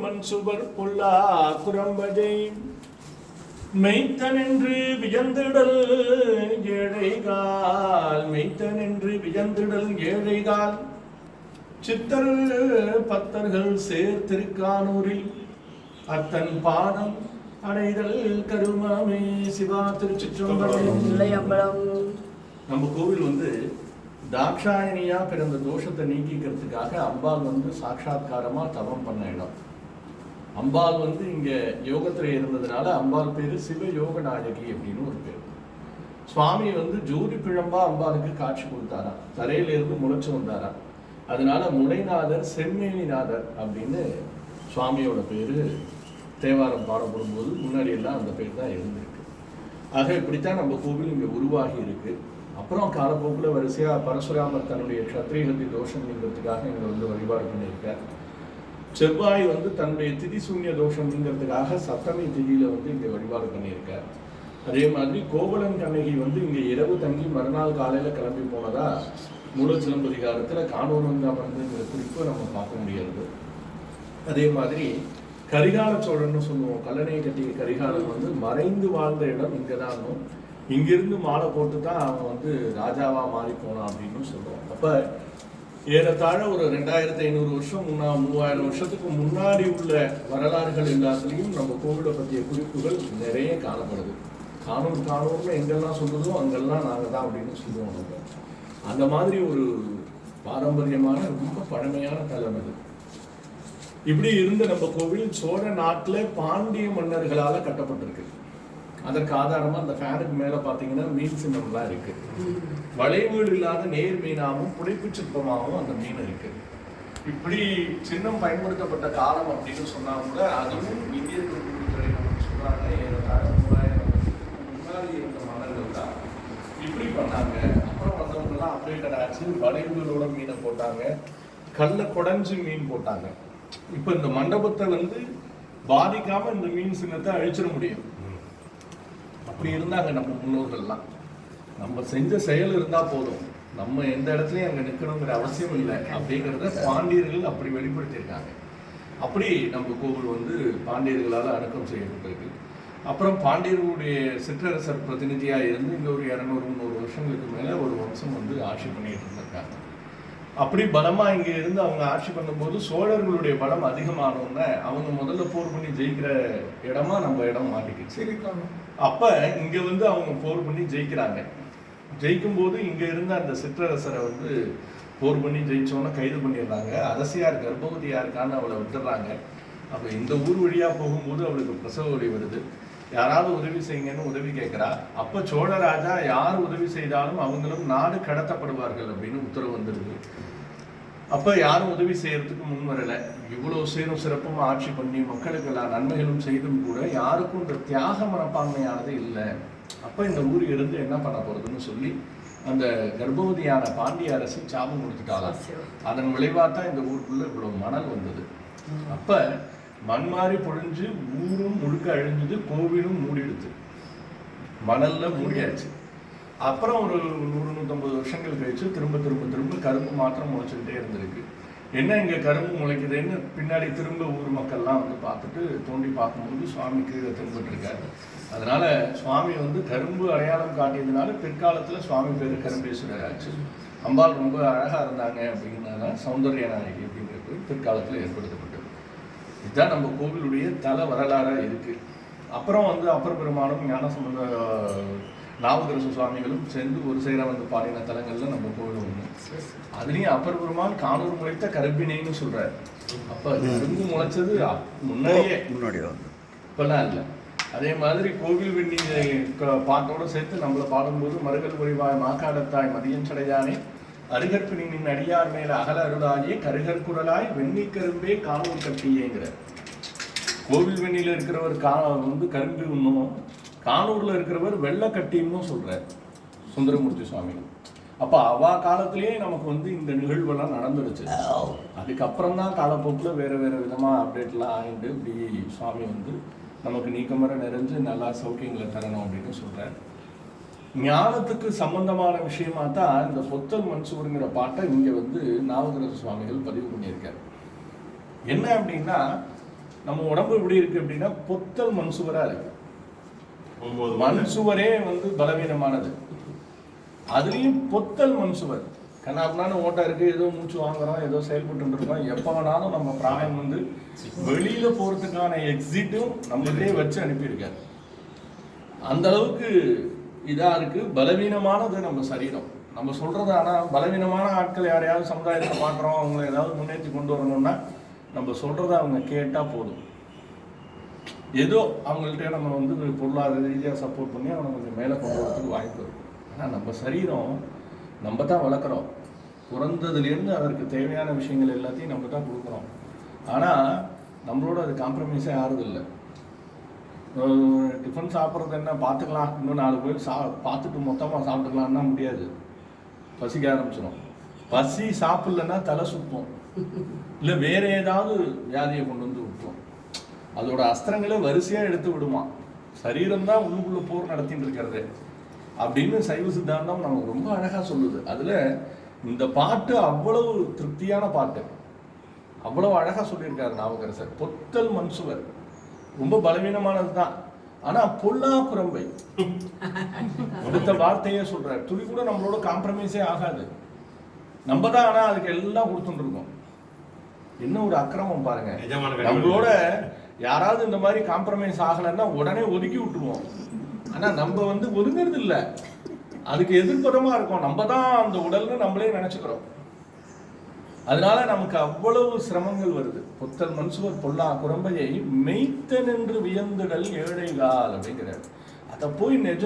மண் சுவர் பொல்லா குரம்பதை மெய்த்தனென்று வியந்திடல் ஏழைகால். மெய்த்தனென்று வியந்திடல் ஏழைகால். சித்தர் பத்தர்கள் சேர் திருக்கானூரில். அத்தன் பாதம் அடைதல் கருமமே சிவா திருச்சிற்றம்பலம். நம்ம கோவில் வந்து தாட்சாயணியாக பிறந்த தோஷத்தை நீக்கிக்கிறதுக்காக அம்பாள் வந்து சாட்சா்காரமாக தவம் பண்ண இடம். அம்பாள் வந்து இங்கே யோகத்தில் இருந்ததுனால அம்பாள் பேர் சிவ யோக நாயகி அப்படின்னு ஒரு பேர். சுவாமி வந்து ஜோதி பிழம்பா அம்பாளுக்கு காட்சி கொடுத்தாராம் தரையில இருந்து முளைச்சு வந்தாராம் அதனால முனைநாதர் செம்மேனிநாதர் அப்படின்னு சுவாமியோட பேர் தேவாரம் பாடப்படும் போது முன்னாடியெல்லாம் அந்த பேர் தான் இருந்திருக்கு. ஆக இப்படித்தான் நம்ம கோவில் இங்கே உருவாகி இருக்குது அப்புறம் காலப்போக்கில் வரிசையாக பரசுராமர் தன்னுடைய க்ஷத்ரியகத்தி தோஷம் நீங்கிறதுக்காக எங்களை வந்து வழிபாடு பண்ணியிருக்கார். செவ்வாய் வந்து தன்னுடைய திதி சூன்ய தோஷம் நீங்கிறதுக்காக சப்தமி வந்து இங்கே வழிபாடு பண்ணியிருக்கார். அதே மாதிரி கோவலன் கண்ணகி வந்து இங்கே இரவு தங்கி மறுநாள் காலையில் கிளம்பி போனதா மூலச்சிலம்பதிகாரத்துல காணூர் வந்து அமர்ந்துங்கிற குறிப்பு நம்ம பார்க்க முடியாது அதே மாதிரி கரிகால சோழன்னு சொல்லுவோம். கல்லணை கட்டிய கரிகாலன் வந்து மறைந்து வாழ்ந்த இடம் இங்கே தான் இங்கிருந்து மாலை போட்டு தான் அவன் வந்து ராஜாவாக மாறி போனான் அப்படின்னு சொல்லுவோம் அப்போ ஏறத்தாழ ஒரு ரெண்டாயிரத்தி ஐநூறு வருஷம் முன்னா மூவாயிரம் வருஷத்துக்கு முன்னாடி உள்ள வரலாறுகள் எல்லாத்துலேயும் நம்ம கோவிலை பற்றிய குறிப்புகள் நிறைய காணப்படுது. காணூர் காணூர்னு எங்கெல்லாம் சொல்லுதோ அங்கெல்லாம் நாங்கள் தான் அப்படின்னு சொல்லுவோம் நம்ம. அந்த மாதிரி ஒரு பாரம்பரியமான ரொம்ப பழமையான தலம் அது. இப்படி இருந்த நம்ம கோவில் சோழ நாட்டில் பாண்டிய மன்னர்களால் கட்டப்பட்டிருக்கு. அதற்கு ஆதாரமா அந்த ஃபேனுக்கு மேல பாத்தீங்கன்னா மீன் சின்னம்லாம் இருக்கு. வளைவுகள் இல்லாத நேர் மீனாகவும் புடைப்பு சிற்பமாகவும் அந்த மீன் இருக்கு. இப்படி சின்னம் பயன்படுத்தப்பட்ட காலம் அப்படின்னு சொன்னா கூட அதுவும் இந்திய தொழில்துறை சொல்றாங்க. ஏறத்தாழ மூவாயிரம் முன்னாடி இருந்த மன்னர்கள் தான் இப்படி பண்ணாங்க. அப்புறம் வந்தவங்க எல்லாம் அப்டேட்டட் ஆச்சு வளைவுகளோட மீனை போட்டாங்க. கல்ல குடஞ்சு மீன் போட்டாங்க. இப்ப இந்த மண்டபத்தை வந்து பாதிக்காம இந்த மீன் சின்னத்தை அழிச்சிட முடியும். அப்படி இருந்தாங்க நம்ம முன்னோர்கள்லாம். நம்ம செஞ்ச செயல் இருந்தால் போதும். நம்ம எந்த இடத்துலையும் அங்கே நிற்கணுங்கிற அவசியம் இல்லை. அப்படிங்கிறத பாண்டியர்கள் அப்படி வெளிப்படுத்தியிருக்காங்க. அப்படி நம்ம கோவில் வந்து பாண்டியர்களால் அடக்கம் செய்யப்பட்டிருக்கு. அப்புறம் பாண்டியர்களுடைய சிற்றரசர் பிரதிநிதியாக இருந்து இங்கே ஒரு இரநூறு முந்நூறு வருஷங்களுக்கு மேலே ஒரு வம்சம் வந்து ஆட்சி பண்ணிட்டு இருந்திருக்காங்க. அப்படி பலமா இங்க இருந்து அவங்க ஆட்சி பண்ணும்போது சோழர்களுடைய பலம் அதிகமானோன்னு அவங்க முதல்ல போர் பண்ணி ஜெயிக்கிற இடமா நம்ம இடம் மாட்டிக்கிச்சு. அப்ப இங்க வந்து அவங்க போர் பண்ணி ஜெயிக்கிறாங்க. ஜெயிக்கும் போது இங்க இருந்த அந்த சிற்றரசரை வந்து போர் பண்ணி ஜெயிச்சோன்னா கைது பண்ணிடுறாங்க. அரசியார் கர்ப்பவதியா இருக்கான்னு அவளை விட்டுறாங்க அப்ப இந்த ஊர் வழியா போகும்போது அவளுக்கு பிரசவ வலி வருது. யாராவது உதவி செய்யுங்கன்னு உதவி கேட்கிறா. அப்ப சோழராஜா யார் உதவி செய்தாலும் அவங்களும் நாடு கடத்தப்படுவார்கள் அப்படின்னு உத்தரவு வந்துருது அப்ப யாரும் உதவி செய்யறதுக்கு முன் வரல. இவ்வளவு சீரும் சிறப்பும் ஆட்சி பண்ணி மக்களுக்கு எல்லா நன்மைகளும் செய்தும் கூட யாருக்கும் இந்த தியாக மனப்பான்மையானது இல்லை. அப்ப இந்த ஊர் இருந்து என்ன பண்ண போறதுன்னு சொல்லி அந்த கர்ப்பவதியான பாண்டிய அரசி சாபம் கொடுத்துட்டாலாம் அதன் விளைவாக தான் இந்த ஊருக்குள்ள இவ்வளவு மணல் வந்தது. அப்ப மண் மாறி பொழிஞ்சு ஊரும் முழுக்க அழிஞ்சது கோவிலும் மூடிடுது. மணல்ல மூடியாச்சு. அப்புறம் ஒரு நூறு நூற்றம்பது வருஷங்கள் கழிச்சு திரும்ப திரும்ப திரும்ப கரும்பு மாத்திரம் முளைச்சுக்கிட்டே இருந்திருக்கு. என்ன இங்க கரும்பு முளைக்குதுன்னு பின்னாடி திரும்ப ஊர் மக்கள்லாம் வந்து பார்த்துட்டு தோண்டி பார்க்கும்போது சுவாமி கீழே திரும்பிட்டு இருக்காரு அதனால சுவாமி வந்து கரும்பு அடையாளம் காட்டியதுனால பிற்காலத்துல சுவாமி பேர் கரும்பேஸ்வரர் ஆச்சு அம்பாள் ரொம்ப அழகா இருந்தாங்க அப்படிங்கிறதுனால சௌந்தர்ய நாயகி அப்படிங்கிறது பிற்காலத்துல ஏற்படுத்தப்பட்டது. இதுதான் நம்ம கோவிலுடைய தல வரலாறா இருக்கு. அப்புறம் வந்து அப்பர் பெருமானும் ஞானசம்பந்த நாவுக்கரசு சுவாமிகளும் சேர்ந்து ஒரு சேர வந்து பாடின தலங்கள்ல நம்ம கோவில் ஒண்ணு. அதுலயும் அப்பர் பெருமான் காணூர் முளைத்த கருப்பினைன்னு சொல்றாரு. அப்ப கரும்பு முளைச்சது? முன்னாடியே. முன்னாடி வந்து. இப்பெல்லாம் இல்லை. அதே மாதிரி கோவில் வெண்ணி பாட்டோட சேர்த்து நம்மள பாடும்போது மருகல் ஒளிவாய் மாக்காடத்தாய் மதியம் சடையானே அருகற்பினி நின் அடியார் மேல அகல அருளாயே கருகற் குரலாய் வெண்ணி கரும்பே காணூர் கட்டியேங்கிற. கோவில் வெண்ணில இருக்கிறவர் கா வந்து கரும்பு உண்ணும் காணூர்ல இருக்கிறவர் வெள்ளை கட்டின்னு சொல்றார் சுந்தரமூர்த்தி சுவாமி. அப்ப அவா காலத்திலேயே நமக்கு வந்து இந்த நிகழ்வெல்லாம் நடந்துருச்சு. அதுக்கப்புறம் தான் காலப்போக்கில் வேற வேற விதமா அப்டேட்லாம் ஆகிட்டு இப்படி சுவாமி வந்து நமக்கு நீக்கமர நிறைஞ்சு நல்லா சௌக்கியங்களை தரணும் அப்படின்னு சொல்றார். ஞானத்துக்கு சம்பந்தமான விஷயமா தான் இந்த பொத்தல் மன்சூருங்கிற பாட்டை இங்க வந்து நாவுக்கரசு சுவாமிகள் பதிவு பண்ணியிருக்காரு. என்ன அப்படின்னா நம்ம உடம்பு எப்படி இருக்கு அப்படின்னா பொத்தல் மண் சுவரா இருக்கு. ஒன்பது மண். சுவரே வந்து பலவீனமானது. அதுலயும் பொத்தல் மண் சுவர் கண்ணாப்புனான ஓட்டை இருக்கு ஏதோ மூச்சு வாங்குறோம் ஏதோ செயல்பட்டு இருக்கோம். எப்ப வேணாலும் நம்ம பிராணன் வந்து வெளியில போறதுக்கான எக்ஸிட்டும் நம்மகிட்டே வச்சு அனுப்பியிருக்காரு. அந்த அளவுக்கு இதாக இருக்குது பலவீனமானது நம்ம சரீரம். நம்ம சொல்கிறது ஆனால் பலவீனமான ஆட்கள் யாரையாவது சமுதாயத்தில் பார்க்குறோம் அவங்கள ஏதாவது முன்னேற்றி கொண்டு வரணும்னா நம்ம சொல்கிறத அவங்க கேட்டால் போதும். ஏதோ அவங்கள்ட்ட நம்ம வந்து பொருளாதார ரீதியாக சப்போர்ட் பண்ணி அவனை கொஞ்சம் மேலே கொண்டு வரதுக்கு வாய்ப்பு இருக்கும் ஆனால் நம்ம சரீரம் நம்ம தான் வளர்க்குறோம். பிறந்ததுலேருந்து அதற்கு தேவையான விஷயங்கள் எல்லாத்தையும் நம்ம தான் கொடுக்குறோம். ஆனால் நம்மளோட அது காம்ப்ரமைஸே ஆறுதில்லை. டிஃபன் சாப்பிட்றது என்ன? பார்த்துக்கலாம். இன்னும் நாலு பேர் சா பார்த்துட்டு மொத்தமாக சாப்பிட்டுக்கலாம்னா முடியாது. பசிக்க ஆரம்பிச்சிடும் பசி சாப்பிட்லன்னா தலை சுத்தும். இல்லை வேற ஏதாவது வியாதியை கொண்டு வந்து விட்டுரும் அதோட அஸ்திரங்களை வரிசையாக எடுத்து விடுமா சரீரம் தான் உள்ளுக்குள்ள போர் நடத்திட்டு இருக்கிறது. அப்படின்னு சைவ சித்தாந்தம் நமக்கு ரொம்ப அழகாக சொல்லுது. அதில் இந்த பாட்டு அவ்வளவு திருப்தியான பாட்டு. அவ்வளவு அழகாக சொல்லியிருக்காரு நாவுக்கரசர் பொத்தல் மன்சுவர் ரொம்ப பலவீனமானது தான் ஆனா பொல்லா குரம்பை அடுத்த வார்த்தையே சொல்றாரு. துளி கூட நம்மளோட காம்ப்ரமைஸே ஆகாது. நம்ம தான் ஆனா அதுக்கு எல்லாம் கொடுத்துட்டு இருக்கோம் என்ன ஒரு அக்கிரமம் பாருங்க. நம்மளோட யாராவது இந்த மாதிரி காம்ப்ரமைஸ் ஆகலைன்னா உடனே ஒதுக்கி விட்டுருவோம். ஆனா நம்ம வந்து ஒதுங்கிறது இல்ல அதுக்கு எதிர்ப்புறமா இருக்கோம். நம்ம தான் அந்த உடல்னு நம்மளே நினைச்சுக்கிறோம். அதனால நமக்கு அவ்வளவு சிரமங்கள் வருது. புத்தர் மன்சுவர் பொல்லா குரம்பையை மெய்த்த நின்று வியந்துடல் ஏழைகால் அப்படிங்கிறார். அதை போய் நிஜம்